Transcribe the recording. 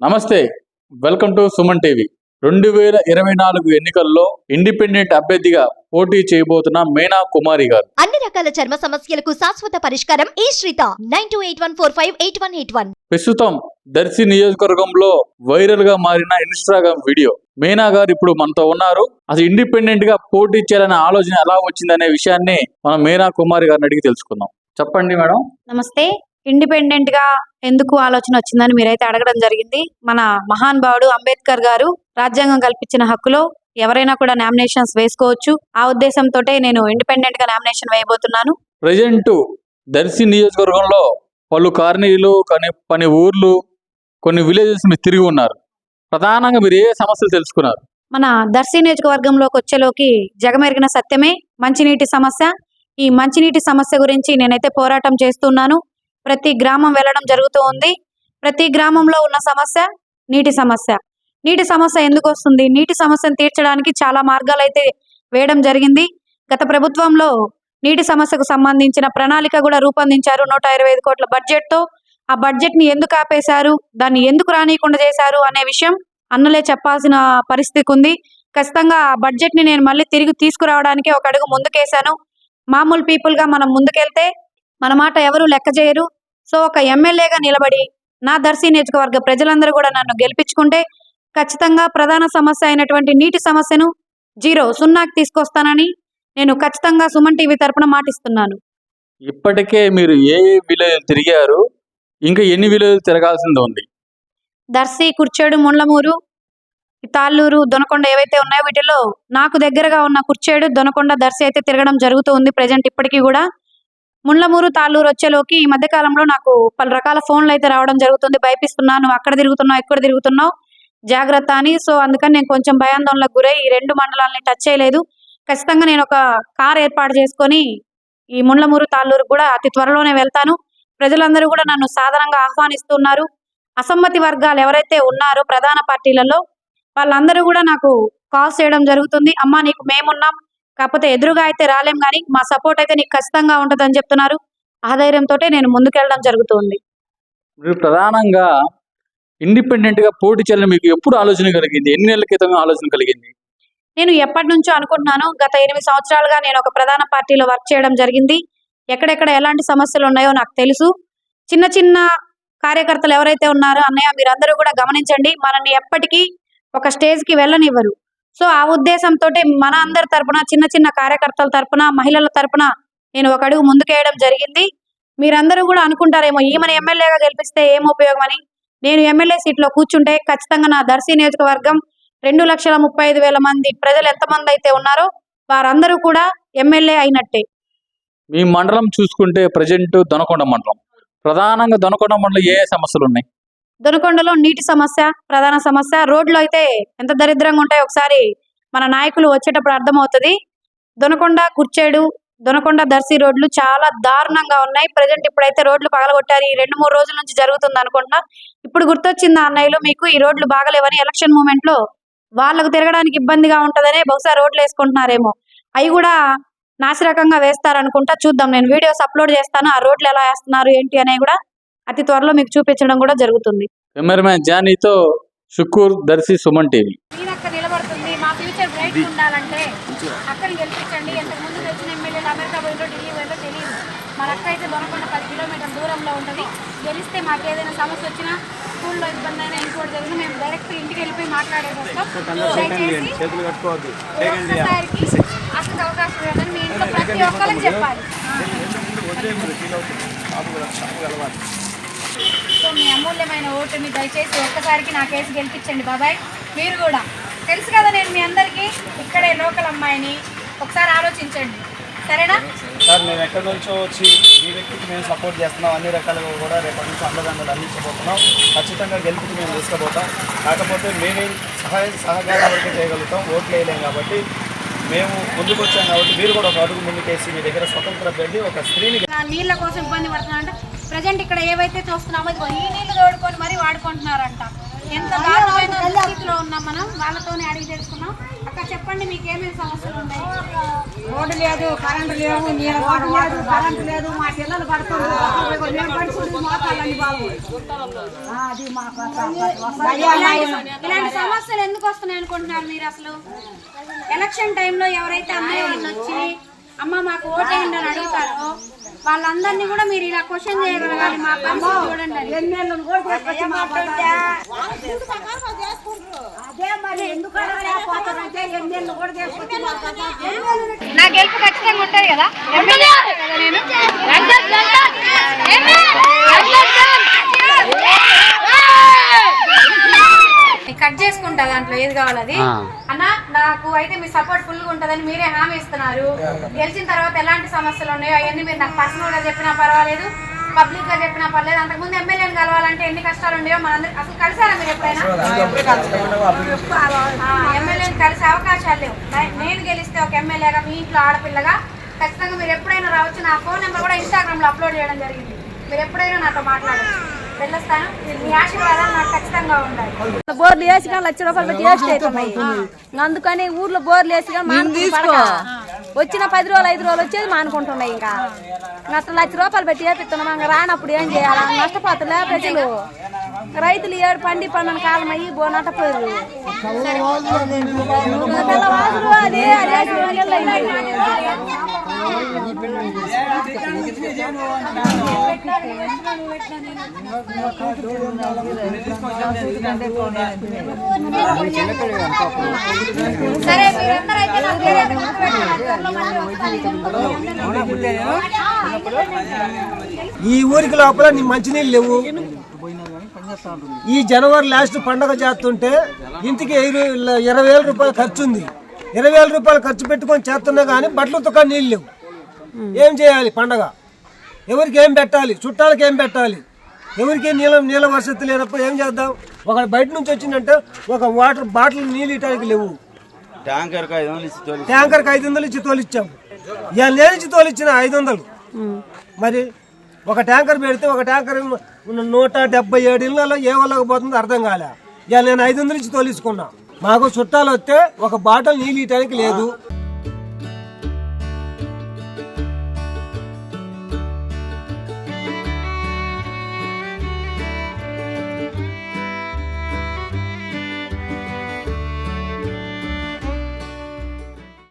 నమస్తే welcome to Suman TV. రెండు వేల ఇరవై నాలుగు ఎన్నికల్లో ఇండిపెండెంట్ అభ్యర్థిగా పోటీ చేయబోతున్న మేనా కుమారి గారు. అన్ని రకాల చర్మ సమస్యలకు శాశ్వత పరిష్కారం ఈ శ్రీత. Nine two eight one four five eight one eight one. ప్రస్తుతం దర్శి నియోజకవర్గంలో వైరల్గా మారిన ఇన్స్టాగ్రామ్ వీడియో. మేనా గారు ఇప్పుడు మనతో ఉన్నారు. అసలు ఇండిపెండెంట్గా పోటీ చేయాలనే ఆలోచన ఎలా వచ్చిందనే విషయాన్ని మనం మేనా కుమారి గారిని అడిగి తెలుసుకుందాం. చెప్పండి మేడం. నమస్తే. ఇండిపెండెంట్గా ఎందుకు ఆలోచన వచ్చిందని మీరైతే అడగడం జరిగింది. మన మహాన్ భావుడు అంబేద్కర్ గారు రాజ్యాంగం కల్పించిన హక్కులో ఎవరైనా కూడా నామినేషన్స్ వేసుకోవచ్చు. ఆ ఉద్దేశంతో నేను ఇండిపెండెంట్గా నామినేషన్ వేయబోతున్నాను. ప్రజెంట్ దర్శి నియోజకవర్గంలో పలు కొన్ని పని ఊర్లు కొన్ని విలేజెస్ మీరు తిరిగి ఉన్నారు. ప్రధానంగా మీరు ఏ సమస్యలు తెలుసుకున్నారు? మన దర్శి నియోజకవర్గంలోకి వచ్చేలోకి జగమెరిగిన సత్యమే మంచినీటి సమస్య. ఈ మంచినీటి సమస్య గురించి నేనైతే పోరాటం చేస్తున్నాను. ప్రతి గ్రామం వెళ్ళడం జరుగుతూ ఉంది. ప్రతి గ్రామంలో ఉన్న సమస్య నీటి సమస్య. నీటి సమస్య ఎందుకు వస్తుంది? నీటి సమస్యను తీర్చడానికి చాలా మార్గాలు అయితే వేయడం జరిగింది. గత ప్రభుత్వంలో నీటి సమస్యకు సంబంధించిన ప్రణాళిక కూడా రూపొందించారు నూట ఇరవై ఐదు కోట్ల బడ్జెట్తో ఆ బడ్జెట్ని ఎందుకు ఆపేశారు? దాన్ని ఎందుకు రానియకుండా చేశారు అనే విషయం అన్నలే చెప్పాల్సిన పరిస్థితి ఉంది. ఖచ్చితంగా ఆ బడ్జెట్ని నేను మళ్ళీ తిరిగి తీసుకురావడానికి ఒక అడుగు ముందుకేశాను. మామూలు పీపుల్గా మనం ముందుకెళ్తే మన మాట ఎవరు లెక్క చేయరు సో ఒక ఎమ్మెల్యేగా నిలబడి నా దర్శి నియోజకవర్గ ప్రజలందరూ కూడా నన్ను గెలిపించుకుంటే ఖచ్చితంగా ప్రధాన సమస్య అయినటువంటి నీటి సమస్యను జీరో సున్నాకి తీసుకొస్తానని నేను ఖచ్చితంగా సుమన్ టీవీ తరపున మాటిస్తున్నాను. ఇప్పటికే మీరు ఏ విలేజ్ తిరిగారు? ఇంకా ఎన్ని విలేజ్ తిరగాల్సింది ఉంది? దర్శి కుర్చేడు ముండ్లమూరు తాళ్ళూరు దొనకొండ ఏవైతే ఉన్నాయో వీటిలో నాకు దగ్గరగా ఉన్న కుర్చేడు దొనకొండ దర్శి అయితే తిరగడం జరుగుతూ ఉంది ప్రజెంట్ ఇప్పటికీ కూడా. ముండ్లమూరు తాళ్ళూరు వచ్చేలోకి ఈ మధ్య కాలంలో నాకు పలు రకాల ఫోన్లు అయితే రావడం జరుగుతుంది. భయపిస్తున్నాను. అక్కడ తిరుగుతున్నావు ఇక్కడ తిరుగుతున్నావు. జాగ్రత్త అని. సో అందుకని నేను కొంచెం భయాందోళనకు గురై ఈ రెండు మండలాలని టచ్ చేయలేదు. ఖచ్చితంగా నేను ఒక కార్ ఏర్పాటు చేసుకొని ఈ ముండ్లమూరు తాళ్ళూరు కూడా అతి త్వరలోనే వెళ్తాను. ప్రజలందరూ కూడా నన్ను సాధారణంగా ఆహ్వానిస్తున్నారు. అసమ్మతి వర్గాలు ఎవరైతే ఉన్నారో ప్రధాన పార్టీలలో వాళ్ళందరూ కూడా నాకు కాల్స్ చేయడం జరుగుతుంది. అమ్మా నీకు మేమున్నాం. కాకపోతే ఎదురుగా అయితే రాలేం కానీ మా సపోర్ట్ అయితే నీకు ఖచ్చితంగా ఉంటుందని చెప్తున్నారు. ఆ ధైర్యంతో నేను ముందుకెళ్ళడం జరుగుతుంది. మీరు ప్రధానంగా ఇండిపెండెంట్గా పోటీ చేయాలని మీకు ఎప్పుడు ఆలోచన కలిగింది? ఎన్ని నెలల క్రితం ఆలోచన కలిగింది? నేను ఎప్పటి నుంచో అనుకుంటున్నాను గత ఎనిమిది సంవత్సరాలుగా నేను ఒక ప్రధాన పార్టీలో వర్క్ చేయడం జరిగింది. ఎక్కడెక్కడ ఎలాంటి సమస్యలు ఉన్నాయో నాకు తెలుసు. చిన్న చిన్న కార్యకర్తలు ఎవరైతే ఉన్నారో అన్నయ్య మీరందరూ కూడా గమనించండి మనల్ని ఎప్పటికీ ఒక స్టేజ్కి వెళ్ళనివ్వరు. సో ఆ ఉద్దేశంతో మన అందరి తరపున చిన్న చిన్న కార్యకర్తల తరపున మహిళల తరపున నేను ఒక అడుగు ముందుకేయడం జరిగింది. మీరందరూ కూడా అనుకుంటారేమో ఈమెను ఎమ్మెల్యేగా గెలిపిస్తే ఏం ఉపయోగం అని నేను ఎమ్మెల్యే సీట్లో కూర్చుంటే ఖచ్చితంగా నా దర్శి నియోజకవర్గం రెండు లక్షల ముప్పై ఐదు వేల మంది ప్రజలు ఎంతమంది అయితే ఉన్నారో వారందరూ కూడా ఎమ్మెల్యే అయినట్టే. మీ మండలం చూసుకుంటే ప్రజెంట్ దొనకొండ మండలం. ప్రధానంగా దొనకొండ మండలం ఏ ఏ సమస్యలు ఉన్నాయి? దొనకొండలో నీటి సమస్య ప్రధాన సమస్య. రోడ్లు అయితే ఎంత దరిద్రంగా ఉంటాయో ఒకసారి మన నాయకులు వచ్చేటప్పుడు అర్థమవుతుంది. దొనకొండ కుర్చేడు దొనకొండ దర్శి రోడ్లు చాలా దారుణంగా ఉన్నాయి. ప్రజెంట్ ఇప్పుడైతే రోడ్లు పగలగొట్టారు. ఈ రెండు మూడు రోజుల నుంచి జరుగుతుంది అనుకుంటా ఇప్పుడు గుర్తొచ్చింది అన్నయ్యలు మీకు? ఈ రోడ్లు బాగలేవని ఎలక్షన్ మూమెంట్లో వాళ్ళకు తిరగడానికి ఇబ్బందిగా ఉంటదనే బహుశా రోడ్లు వేసుకుంటున్నారేమో. అవి కూడా నాసిరకంగా వేస్తారనుకుంటా. చూద్దాం. నేను వీడియోస్ అప్లోడ్ చేస్తాను. ఆ రోడ్లు ఎలా వేస్తున్నారు ఏంటి అనేవి కూడా అతి త్వరలో మీకు చూపించడం కూడా జరుగుతుంది. కెమెరామ్యాన్ జానీతో షుక్కూర్ దర్శి సుమన్ టీవీ. నిలబడుతుంది. మా ఫ్యూచర్ బ్రైట్ ఉండాలంటే అక్కడ గెలిపించండి. ఎంతకు ముందు తెచ్చిన ఎమ్మెల్యేలు అమెరికా పోయిందో ఢిల్లీ పోయిందో తెలియదు మన అక్క అయితే దొరకకుండా పది కిలోమీటర్ దూరంలో ఉంటుంది. గెలిస్తే మాకు ఏదైనా సమస్య వచ్చినా స్కూల్లో ఇబ్బంది అయినా ఇంకోటి జరిగినా మేము డైరెక్ట్ ఇంటికి వెళ్ళిపోయి మాట్లాడేసి వస్తాం. అక్కడికి అవకాశం ఇవ్వదని మీ ఇంట్లో ప్రతి ఒక్కరికి చెప్పాలి. సో మీ అమూల్యమైన ఓటుని దయచేసి ఒక్కసారికి నా కేసు గెలిపించండి బాబాయ్. మీరు కూడా. తెలుసు కదా నేను మీ అందరికీ ఇక్కడే లోకల్ అమ్మాయిని. ఒకసారి ఆలోచించండి. సరేనా? సార్ మేము ఎక్కడి నుంచో వచ్చి మీ వ్యక్తికి మేము సపోర్ట్ చేస్తున్నాం. అన్ని రకాలుగా కూడా రేపటి నుంచి అండదండలు అందించబోతున్నాం. ఖచ్చితంగా గెలుపుకి మేము తీసుకుపోతాం. కాకపోతే మేమేం సహాయ సహకారం వరకు చేయగలుగుతాం. ఓట్లు వేయలేం కాబట్టి మేము ముందుకు వచ్చాం కాబట్టి మీరు కూడా ఒక అడుగు ముందుకేసి మీ దగ్గర స్వతంత్ర పెట్టి ఒక స్త్రీని నా నీళ్ళ కోసం ఇబ్బంది పడుతున్నా అంటే ప్రజెంట్ ఇక్కడ ఏవైతే చూస్తున్నామో ఇదిగో ఈ నీళ్ళు తోడుకొని మరీ వాడుకుంటున్నారంట. ఎంత దారుణమైన స్థితిలో ఉన్నాం మనం? వాళ్ళతోనే అడిగి తెలుసుకున్నాం అక్క చెప్పండి మీకు ఏమేమి సమస్యలు ఉన్నాయి? రోడ్డు లేదు కరెంటు లేవు నీళ్ళ లేదు కరెంటు లేదు మా పిల్లలు ఇలాంటి సమస్యలు ఎందుకు వస్తున్నాయి అనుకుంటున్నారు మీరు అసలు? ఎలక్షన్ టైంలో ఎవరైతే అమ్మాయి వాళ్ళు వచ్చి అమ్మ మాకు ఓటేయండి అని అడుగుతారో వాళ్ళందరినీ కూడా మీరు ఇలా క్వశ్చన్ చేయగలగాలి మా పరిస్థితి చూడండి అదే నా గెలుపు ఖచ్చితంగా ఉంటుంది కదా? కట్ చేసుకుంటా దాంట్లో ఏది కావాలది అన్న నాకు అయితే మీ సపోర్ట్ ఫుల్గా ఉంటదని మీరే హామీ ఇస్తున్నారు. గెలిచిన తర్వాత ఎలాంటి సమస్యలు ఉన్నాయో అవన్నీ మీరు నాకు పర్సనల్గా చెప్పినా పర్వాలేదు పబ్లిక్గా చెప్పినా పర్లేదు అంతకుముందు ఎమ్మెల్యేని కలవాలంటే ఎన్ని కష్టాలు ఉన్నాయో మనందరికి అసలు కలిసారా మీరు ఎప్పుడైనా? ఎమ్మెల్యేని కలిసే అవకాశాలు లేవు. నేను గెలిస్తే ఒక ఎమ్మెల్యేగా మీ ఇంట్లో ఆడపిల్లగా ఖచ్చితంగా మీరు ఎప్పుడైనా రావచ్చు. నా ఫోన్ నెంబర్ కూడా ఇన్స్టాగ్రామ్లో అప్లోడ్ చేయడం జరిగింది. మీరు ఎప్పుడైనా నాతో మాట్లాడచ్చు. వెళ్ళొస్తాను. మీ ఆశీర్వాదాలు నాకు ఖచ్చితంగా ఉండాలి బోర్లు వేసి కానీ లక్ష రూపాయలు పెట్టి వేస్ట్ అవుతున్నాయి అందుకని ఊర్లో బోర్లు వేసి కానీ. వచ్చిన పది రోజులు ఐదు రోజులు వచ్చేది మానుకుంటున్నాయి ఇంకా. అట్లా లక్ష రూపాయలు పెట్టి వేపిస్తున్నాం. ఇంకా రానప్పుడు ఏం చేయాలి? నష్టపోతులే ప్రజలు. రైతులు ఏడు పండి పండుని కాలం అయ్యి బో నట్టపోయారు తెల్లవారులు అదే అదే నీళ్ళు అయినాయి. సరే మీరందరూ అయితే నా పేరు ఈ ఊరికి లోపల నీ మంచినీళ్ళు లేవు. ఈ జనవరి లాస్ట్ పండగ చేస్తుంటే ఇంటికి ఇరవై వేల రూపాయలు ఖర్చు ఉంది. ఇరవై వేల రూపాయలు ఖర్చు పెట్టుకొని చేస్తున్నా కానీ బట్టలు తుక్క నీళ్ళు లేవు. ఏం చేయాలి పండగ? ఎవరికి ఏం పెట్టాలి? చుట్టాలకి ఏం పెట్టాలి? ఎవరికి నీళ్ళ నీళ్ళ వసతి లేనప్పుడు ఏం చేద్దాం? ఒక బయట నుంచి వచ్చిందంటే ఒక వాటర్ బాటిల్ నీళ్ళు ఇవ్వడానికి లేవు. ట్యాంకర్కి ఐదు వందలు ట్యాంకర్కి ఐదు వందలు ఇచ్చి తోలిచ్చాం. ఇవాళ నేను ఇచ్చి తోలిచ్చిన ఐదు వందలు. మరి ఒక ట్యాంకర్ పెడితే ఒక ట్యాంకర్ నూట డెబ్బై ఏడు ఇళ్ళలో ఏ వాళ్ళకి పోతుందో అర్థం కాలే. ఇవాళ నేను ఐదు వందలు ఇచ్చి తోలించుకున్నా మాకు చుట్టాలు వస్తే ఒక బాటలు నీళ్ళు ఇవ్వడానికి లేదు.